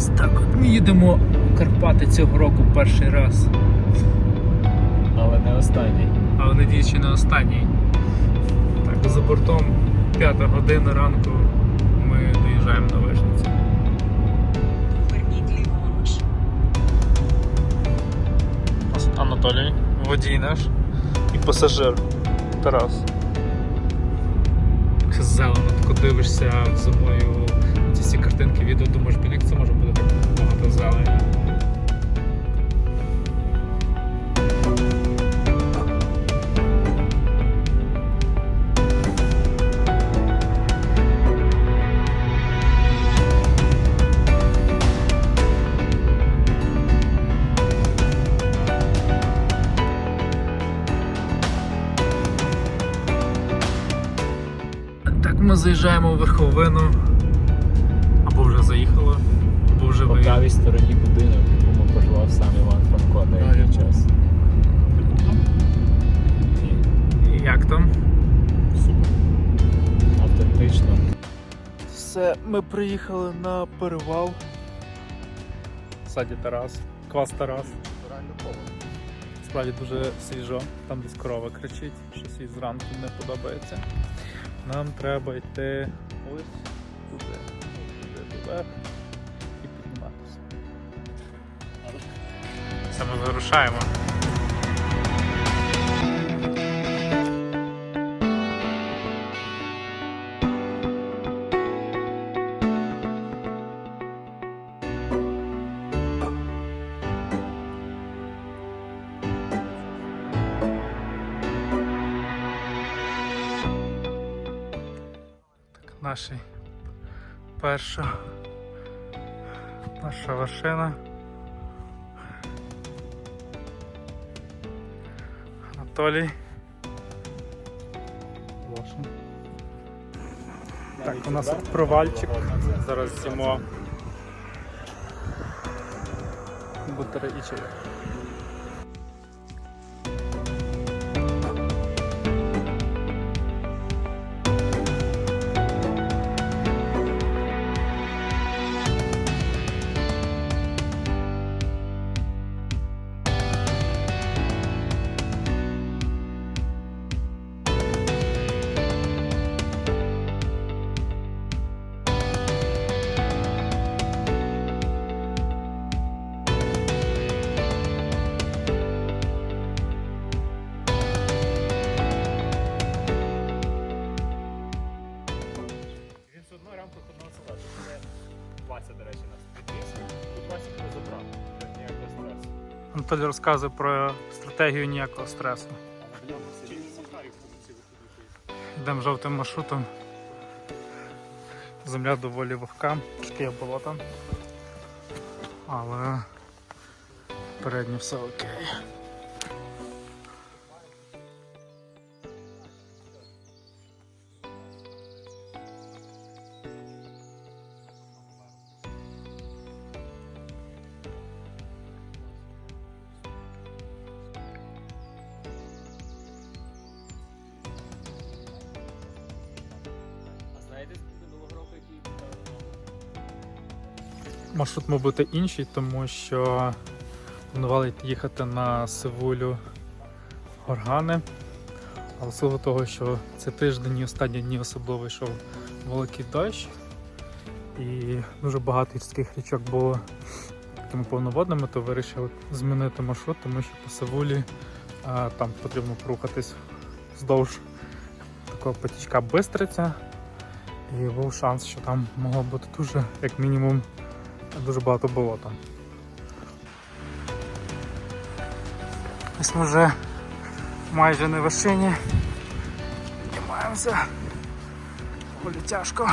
Ось так от ми їдемо в Карпати цього року перший раз. Але не останній. Але надіюсь, що не останній. Так, за бортом 5 година ранку ми доїжджаємо на Вишницю. Поверніть ліворуч. Анатолій, водій наш і пасажир Тарас. Зелено, тако дивишся зимою ці всі картинки, відео, думаєш, блін, як це може бути так. Так ми заїжджаємо в верховину. Правій стороні будинок, в якому проживав сам Іван Франко деякий час. І Як там? супер. Автентично. Все, ми приїхали на перевал. Саді Тарас, квас Тарас. Справді дуже свіжо, там десь корова кричить, щось їй зранку не подобається. Нам треба йти ось туди, туди вверх Це ми вирушаємо. Наша перша наша вершина. Анатолій. Лошин. Так, у нас провальчик. Зараз з'їмо бутери і чай. Анатолій розказує про стратегію ніякого стресу. Йдемо жовтим маршрутом. Земля доволі вогка, трошки є болота. Але передньо все окей. Маршрут мав бути інший, тому що планували їхати на Сивулю Горгани. Але силу того, що це тиждень і останні дні особливо йшов великий дощ, і дуже багато гірських річок було такими повноводними, то вирішили змінити маршрут, тому що по Сивулі а, там потрібно порухатись вздовж такого потічка Бистриця. І був шанс, що там могло бути дуже, як мінімум, дуже багато болота. Ось ми вже майже на вершині. Піднімаємося. Доволі тяжко.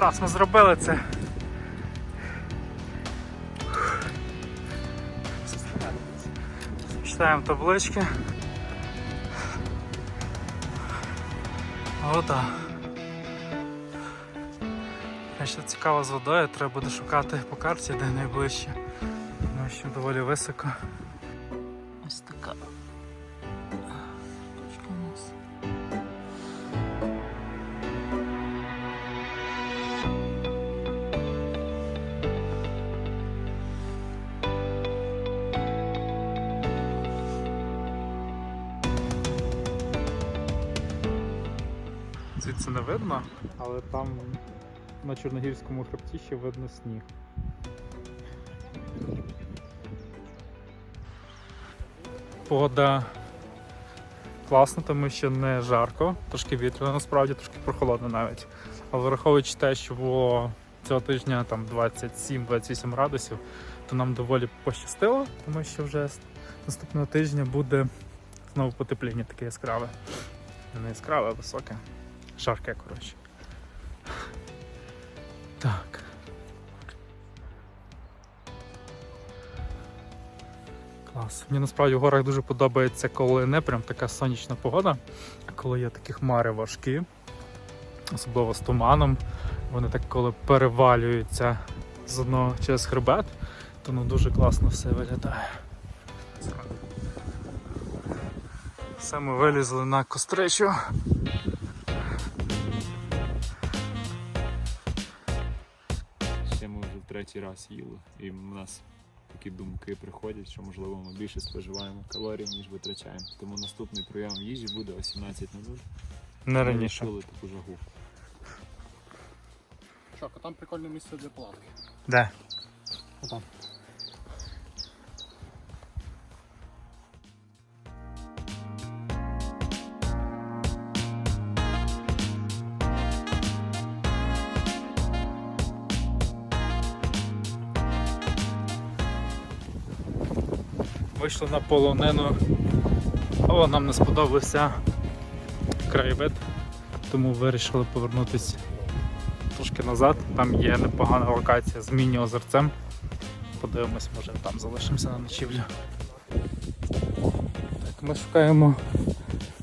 Ми зробили це. Читаємо таблички. Ота. А ще цікаво з водою, треба буде шукати по карті, де найближче. Тому що доволі високо. Ось така. Але там на Чорногірському хребті ще видно сніг. Погода класна, тому що не жарко, трошки вітряно, насправді трошки прохолодно навіть. Але враховуючи те, що було цього тижня там 27-28 градусів, то нам доволі пощастило, тому що вже наступного тижня буде знову потепління таке яскраве. Не яскраве, а високе. Жарке, коротше. Клас. Мені насправді в горах дуже подобається, коли не прям така сонячна погода, а коли є такі хмари важкі, особливо з туманом. Вони так коли перевалюються з одного через хребет, то ну дуже класно все виглядає. Все ми вилізли на костричу. Ще ми вже в третій раз їли, і в нас такі думки приходять, що можливо ми більше споживаємо калорій, ніж витрачаємо. Тому наступний прийом їжі буде о 17.00. Не раніше. Ми таку жагу. Що, а там прикольне місце для палатки. Де? Отам. Вийшли на полонину, але нам не сподобався краєвид, тому вирішили повернутися трошки назад. Там є непогана локація з міні-озерцем. Подивимось, може там залишимося на ночівлю. Так, ми шукаємо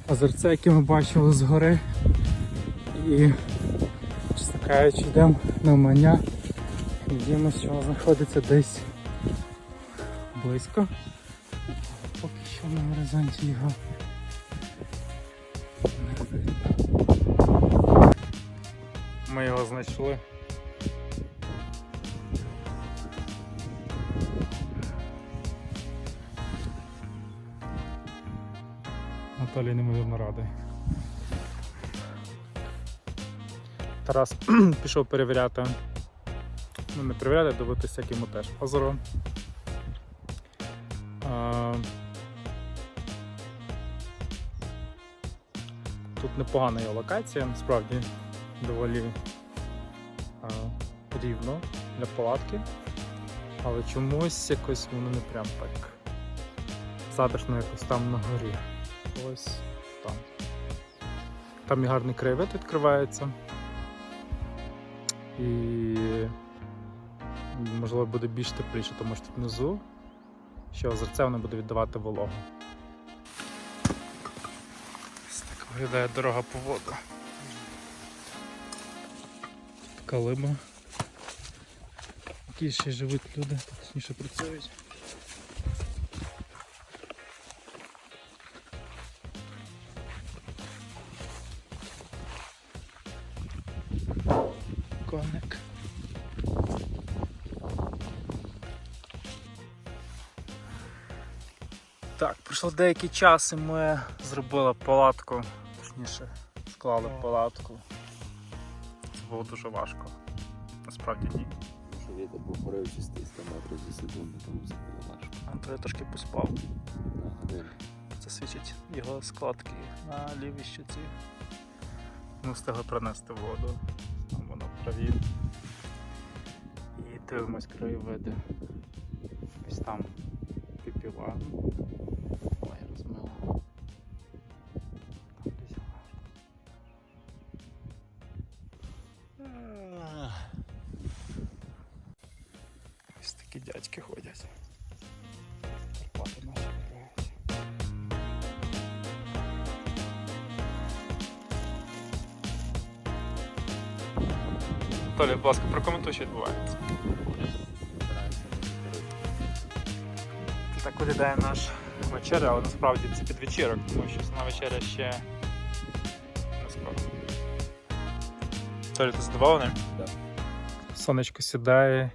озерце, яке ми бачили згори. І, чесно кажучи, йдемо на мання. Надіємося, що воно знаходиться десь близько. На горизонті його. Ми його знайшли. Наталій неймовірно радий. Тарас пішов перевіряти. Ну, не перевіряти, дивитися, як йому теж озеро. Тут непогана є локація, справді доволі а, рівно для палатки, але чомусь якось воно не прям так затишно якось там на горі. Ось там. Там і гарний краєвид відкривається. І можливо буде більш тепліше, тому що тут внизу що озерце воно буде віддавати вологу. Виглядає дорога по воду. Калиба. Які ще живуть люди, точніше працюють. Коник. Так, пройшло деякий час і ми зробили палатку, точніше, склали палатку. Це було дуже важко. Насправді ні. Що вітер був поривчистий 100 метрів за секунду, тому це було важко. Антон трошки поспав. Це свідчить його складки на лівій щоці. Ми встигли принести воду. Там воно праві. І дивимось краєвиди. Ось там піпіла. Ласка, прокоментуй, що відбувається. Так виглядає наш вечеря, але насправді це підвечірок, тому що основна вечеря ще не скоро. Анатолій, ти задоволений? Так. Сонечко сідає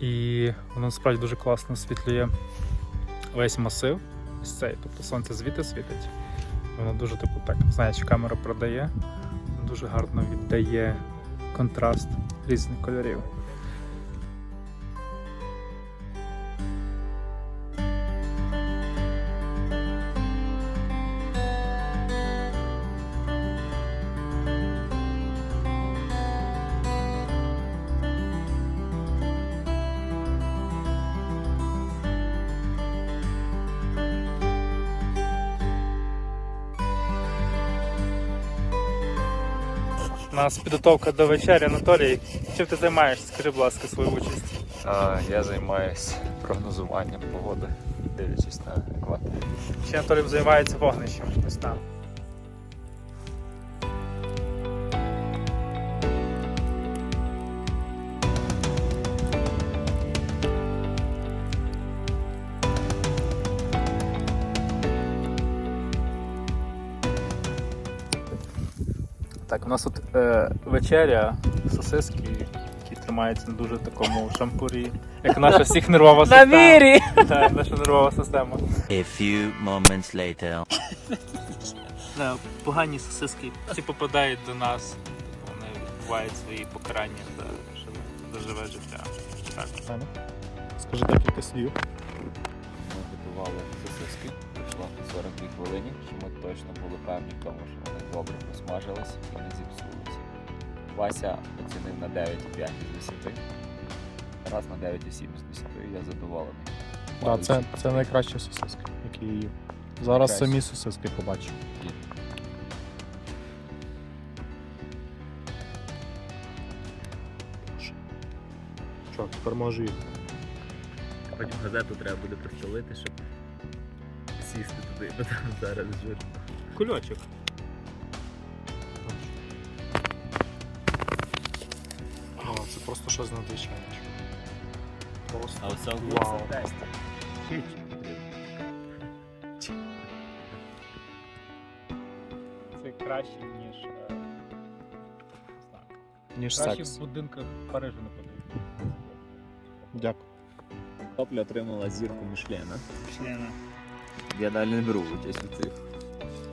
і воно насправді дуже класно освітлює весь масив. Ось цей, тобто сонце звідти світить. Воно дуже типу так, чи камера продає, дуже гарно віддає контраст різних кольорів. У нас підготовка до вечері. Анатолій, чим ти займаєшся? Скажи, будь ласка, свою участь. А, я займаюся прогнозуванням погоди, дивлячись на екватор. Ще Анатолій займається вогнищем. Ось там. Нас тут е, вечеря, сосиски, які тримаються на дуже такому шампурі, як наша всіх нервова система. На вірі! Так, наша нервова система. A few moments later. Да, погані сосиски. Ці попадають до нас, вони відбувають свої покарання за, за живе життя. Так. Скажи декілька слів. Ми готували сосиски, пройшло 42 хвилини, що ми точно були певні в тому, що добре посмажились і не зіпсулися. Вася оцінив на 9,5 з 10. Раз на 9,7 з 10 я задоволений. Да, це, це найкращі сосиски, які я їв. Зараз Найкращі. самі сосиски побачимо. Що, тепер можу їсти? Потім газету треба буде простелити, щоб сісти туди, бо там зараз жир. Кульочок. Щось надзвичайне. Просто. А оце Вау. Це краще, ніж. е, не знаю. Ніж Краще секс. в будинках Парижу не подають. Дякую. Топля отримала зірку Мішлена. Члена. Я далі не беру участь у цих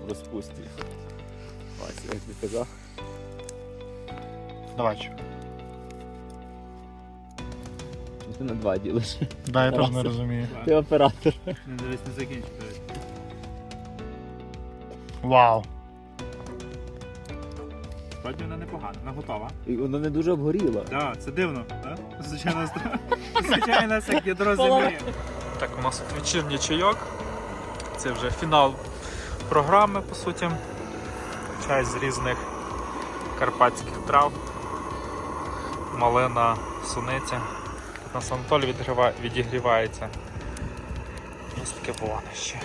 розпустів. Вася, як ти казав? Давай. Ти на два ділиш? Да, я теж не розумію. Ти оператор. Не дивись, не закінчуй. Вау. Справді вона непогана, вона готова. І вона не дуже обгоріла. Так, це дивно, так? Звичайно, звичайно, це як ядро землі. Так, у нас тут вечірній чайок. Це вже фінал програми, по суті. Чай з різних карпатських трав. Малина, суниця. Тут у нас Анатолій відгріває- відігрівається. Ось таке вогнище.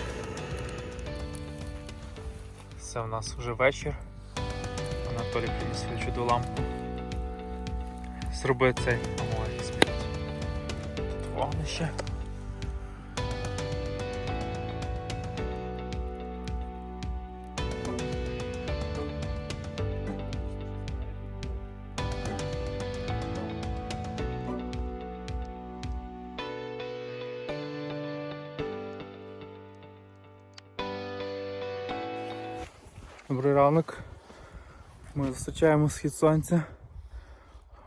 Це в нас вже вечір. Анатолій приніс свою чуду лампу. Зроби цей ой, спіть. Тут вогнище. Добрий ранок. Ми зустрічаємо схід сонця.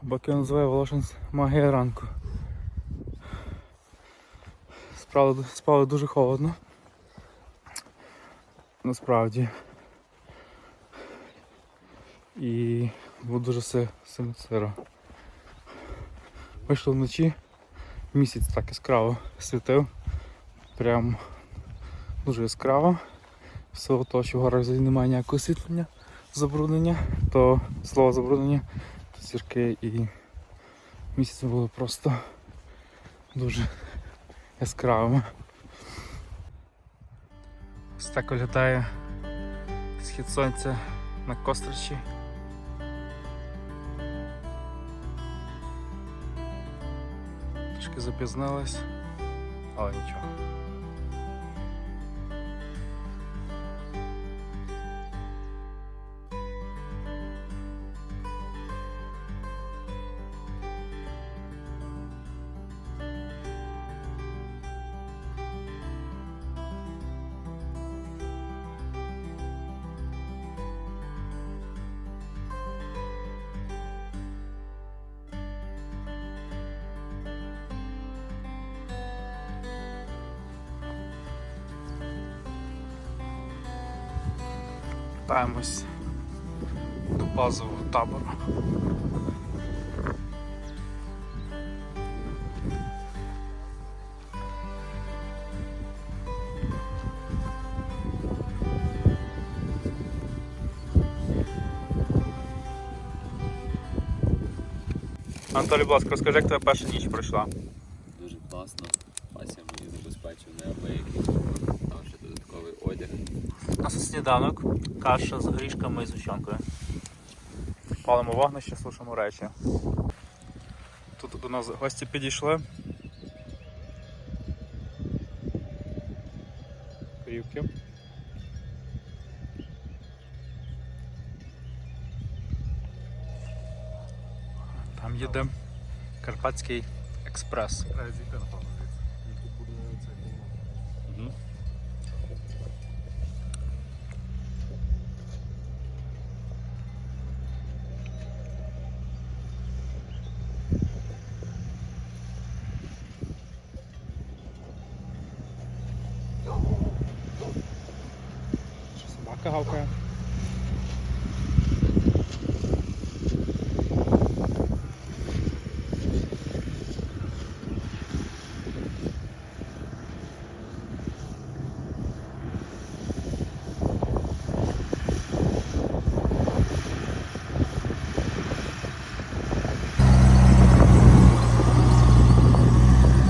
Баки називає Волошин магія ранку. Справді, спало дуже холодно. Насправді. І було дуже си- сильно сиро. Вийшло вночі, місяць так яскраво світив. Прям дуже яскраво в силу того, що в горах взагалі немає ніякого освітлення, забруднення, то слово забруднення, то зірки і місяць були просто дуже яскравими. Ось так виглядає схід сонця на костричі. Трошки запізнилась, але нічого. Вертаємось до базового табору. Анатолій, будь ласка, розкажи, як твоя перша ніч пройшла. Дуже класно. Вася мені забезпечив неабиякий, одяг. У нас сніданок, каша з горішками і зущенкою. Палимо вогнище, сушимо речі. Тут до нас гості підійшли. Корівки. Там їде Карпатський експрес. Що собака гавкає?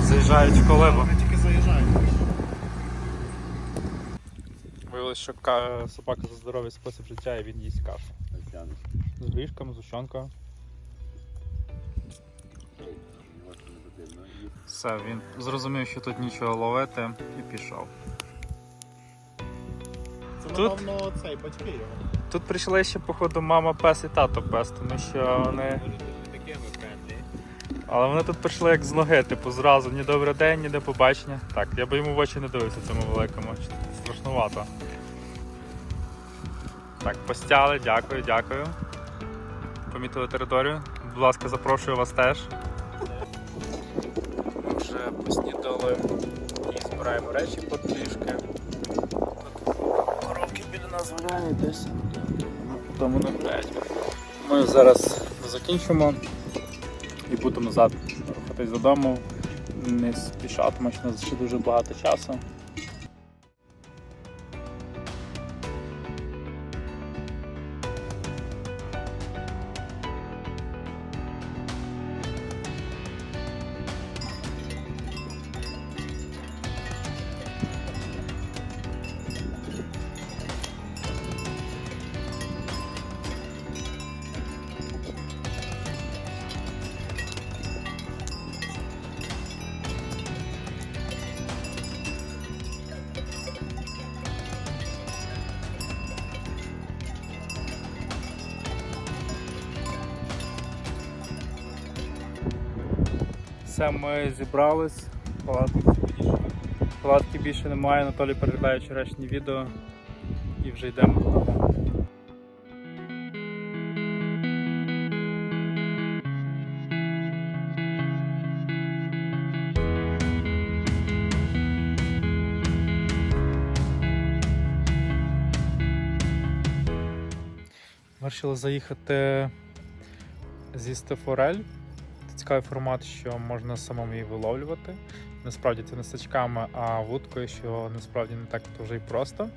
Заїжджають в колебу. тільки заїжджають. Виявилось, собака за здоровий спосіб життя і він їсть кашу. З горішками, з ущенкою. Все, він зрозумів, що тут нічого ловити і пішов. Це, Тут? напевно, цей батьки його. Тут прийшли ще, походу, мама пес і тато пес, тому що вони. Але вони тут прийшли як з ноги, типу, зразу ні добрий день, ні до побачення. Так, я би йому в очі не дивився цьому великому. Страшнувато. Так, постяли, дякую, дякую. Помітили територію. Будь ласка, запрошую вас теж. Ми вже поснідали і збираємо речі потрішки. Тут коробки біля нас гуляють десь. Тому не гуляють. Ми зараз закінчимо і будемо назад рухатись додому. Не спішатимемо, що ще дуже багато часу. Все, ми зібрались. Палатки, палатки більше немає, Анатолій переглядає вчорашнє відео і вже йдемо. Вирішили заїхати з'їсти форель. Цікавий формат, що можна самому її виловлювати. Насправді це не сачками, а вудкою, що насправді не так вже й просто.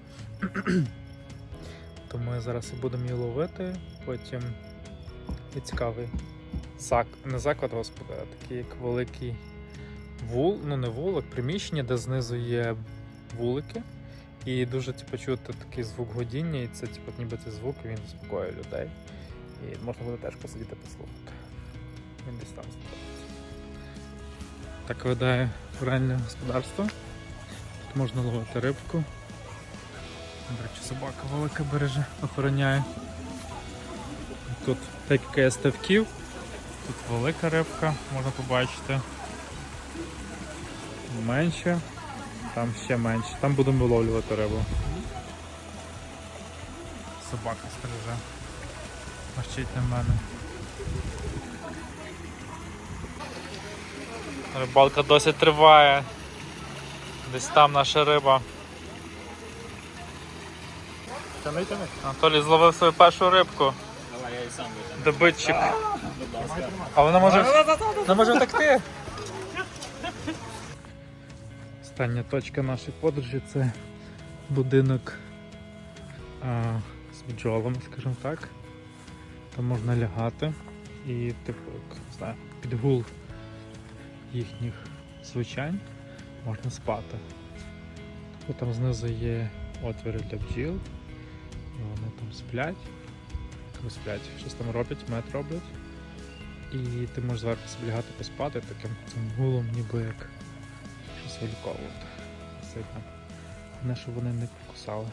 То ми зараз і будемо її ловити. Потім є цікавий зак... не заклад, господи, а такий як великий вул, ну не вулик, приміщення, де знизу є вулики. І дуже типу, чути такий звук годіння, і це типу, ніби цей звук він заспокоює людей. І можна буде теж посидіти послухати. Він десь там знаходиться. Так виглядає реальне господарство. Тут можна ловити рибку. До речі, собака велика береже, охороняє. Тут декілька ставків. Тут велика рибка, можна побачити. Менше, там ще менше. Там будемо виловлювати рибу. Собака стереже. Мащить на мене. Рибалка досить триває. Десь там наша риба. Тяни, тяни. Анатолій зловив свою першу рибку. Давай, я і сам витягну. Добитчик. А вона може. Вона може втекти. Остання точка нашої подорожі це будинок а, з бджолами, скажімо так. Там можна лягати і, типу, як, не знаю, під гул їхніх звучань можна спати. Тобто там знизу є отвіри для бджіл, вони там сплять. Тобто сплять, щось там роблять, мед роблять. І ти можеш зверху собі лягати поспати таким цим гулом, ніби як щось виліковувати. Сильно. Головне, щоб вони не покусали.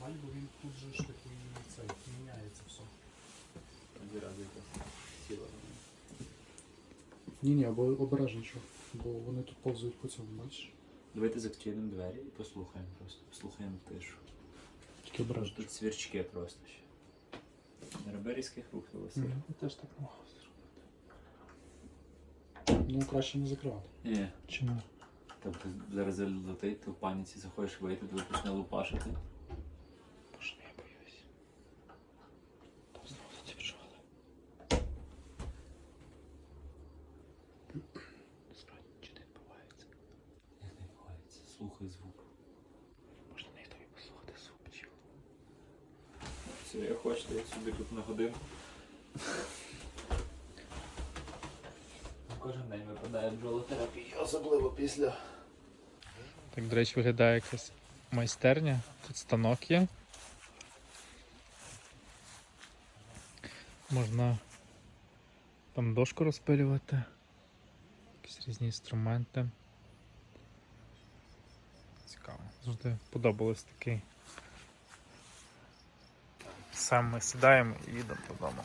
Мальбо він тут же ж такий цей, міняється все. Дві рази якось сіла. Ні, ні, або обережно що. Бо вони тут повзають по цьому, бачиш? Давайте закинемо двері і послухаємо просто. Послухаємо тишу. Тільки обережно. Тут свірчки просто ще. На риберівських рухалося. Я теж так намагався зробити. Ну, краще не закривати. Ні. Чому? Тобто зараз залетить, ти в паніці захочеш вийти, тебе почне лупашити. Боже, я боюсь. Там знову ці бджоли. Насправді нічого не відбувається. Як не відбувається, слухай звук. Можна на ютубі послухати звук бджіл. Все, я хочете, я собі тут на годину. Кожен день випадає бджолотерапія, особливо після. Так, до речі, виглядає якась майстерня. Тут станок є. Можна там дошку розпилювати. Якісь різні інструменти. Цікаво. Завжди подобалось такий. Сам ми сідаємо і їдемо додому.